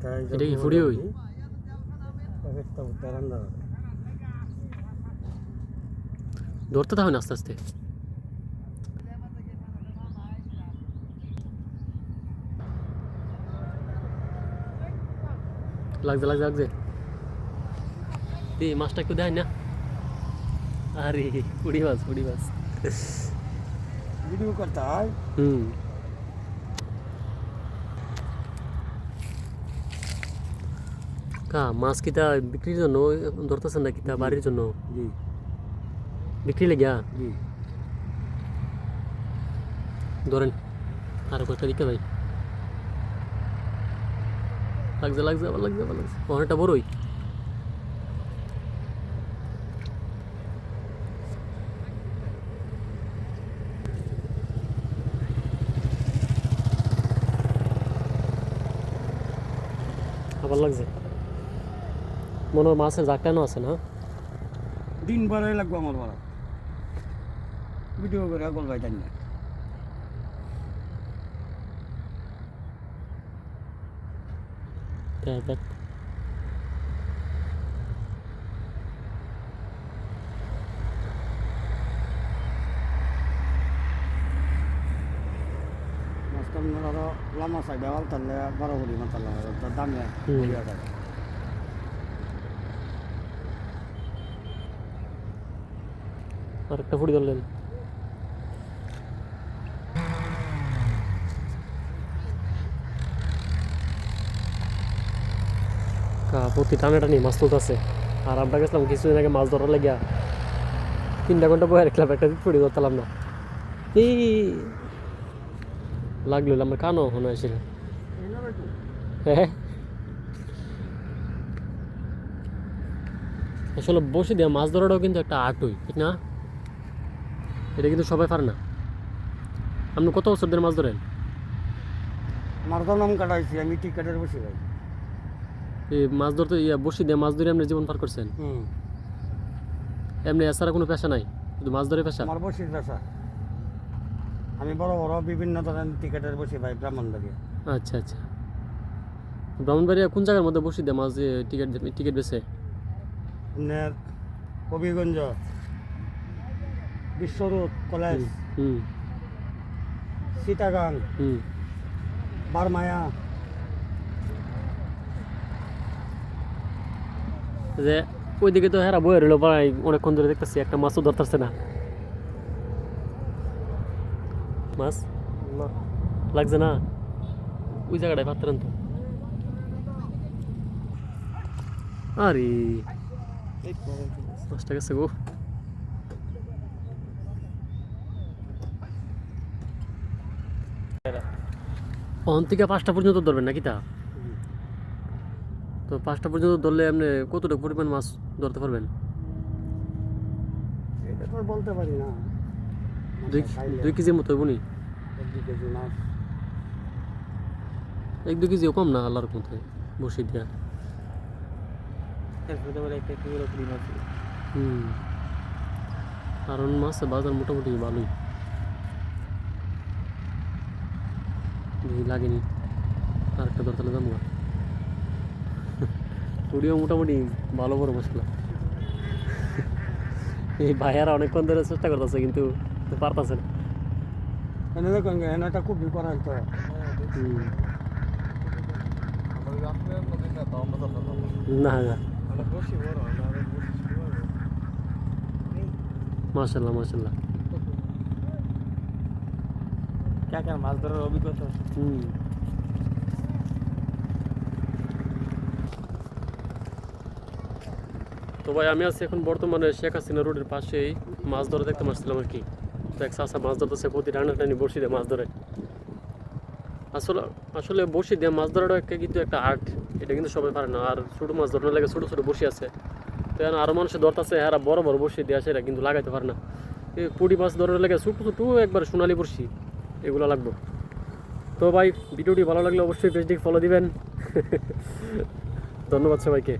তাই এটা কি ফুড়ি হবে। ধরতে থাকুন আস্তে আস্তে। লাগছে লাগছে লাগছে। এই মাছটা একটু দেয় না। আরে পুড়ি মাছ পুড়ি মাছ। ভিডিও করতে হয়? হুম। কা মাছ কিতা বিক্রির জন্য ধরতেছেন না কিতা বাড়ির জন্য? বিক্রি লেগিয়া ধরেন আর কয়েকটা দিকে ভাই লাগছে লাগছে আবার লাগছে আবার লাগছে। অনেকটা বড়ই। আবার লাগছে। মনে হয় মাছের জাকটানো আছে না? দিন বারাই লাগবে আমার বাড়া ভিডিও করে ভাই জানি না মাঝখান আরও লামা সাইডে আল তাহলে বারো কোটি মাতাল দামে হুম। বলিয়া থাকে আর একটা ফুটি ধরলেন প্রতি টানে টানি মাছ তুলতেছে। আর আমরা গেছিলাম কিছুদিন আগে মাছ ধরার লাগিয়া। তিনটা ঘণ্টা বয়ে রাখলাম, একটা ফুটি ধরতাম না। এই লাগল আমার কানো মনে হয়েছিল হ্যাঁ? আসলে বসে দেওয়া মাছ ধরাটাও কিন্তু একটা আর্টই ঠিক না? এটা কিন্তু সবাই পারে না। আপনি কত বছর ধরে মাছ ধরেন? আমার তো নাম কাটাইছি আমি টিকেটের বসে ভাই এই মাছ ধরতে ইয়া বসে দিয়ে মাছ ধরে আপনি জীবন পার করছেন? হুম। এমনি এছাড়া কোনো পেশা নাই? শুধু মাছ ধরে পেশা? আমার বসির পেশা। আমি বড় বড় বিভিন্ন ধরনের টিকেটের বসে ভাই ব্রাহ্মণ লাগে আচ্ছা আচ্ছা। ব্রাহ্মণবাড়িয়া কোন জায়গার মধ্যে বসে দিয়ে মাছ টিকিট টিকিট বেছে আপনার কবিগঞ্জ। বিশ্বরোড কলেজ। হুম সীতাগাং। হুম। বারমায়া। যে ওইদিকে তো হেরা বয়ে রইল প্রায় অনেকক্ষণ ধরে দেখতেছি একটা মাছও ধরতেছে না। মাছ? লাগছে না? ওই জায়গাটায় পাত্রেন তো আরে মাছটা গেছে গো। অন থেকে পাঁচটা পর্যন্ত ধরবেন নাকি তা? তো পাঁচটা পর্যন্ত ধরলে আপনি কতটুকু পরিমাণ মাছ ধরতে পারবেন? বলতে পারি না। দুই কেজির মতো হইব নি? এক দুই কেজিও কম না আল্লাহর মধ্যে বসে দিয়া। হুম। কারণ মাছের বাজার মোটামুটি ভালোই। লাগেনি। আর একটা দরকার দাম পুরিও মোটামুটি ভালো বড় মশলা। এই ভাইয়ারা অনেকক্ষণ ধরে চেষ্টা করতেছে কিন্তু পারতেছে না। এনে দেখুন এনাটা খুব তো। হুম। না। না মাশাল্লাহ মাশাল্লাহ। কাকার মাছ ধরার অভিজ্ঞতা হুম। তো ভাই আমি আছি এখন বর্তমানে শেখ হাসিনা রোডের পাশেই। মাছ ধরা দেখতে মারছিলাম আর কি। তো এক চাষা মাছ ধরতেছে প্রতি টানা টানি বসি দিয়ে মাছ ধরে। আসলে আসলে বসি দিয়ে মাছ ধরাটা একটা কিন্তু একটা আর্ট এটা কিন্তু সবাই পারে না। আর ছোটো মাছ ধরানোর লাগে ছোটো ছোটো বসি আছে। তো এখন আরও মানুষে ধরতেছে হ্যাঁ বড় বড় বসি দিয়ে আসে এরা কিন্তু লাগাইতে পারে না। এই পুটি মাছ ধরার লাগে ছোটো ছোটো একবার সোনালি বসি এগুলো লাগবো। তো ভাই ভিডিওটি ভালো লাগলে অবশ্যই পেজটিকে ফলো দিবেন। ধন্যবাদ সবাইকে।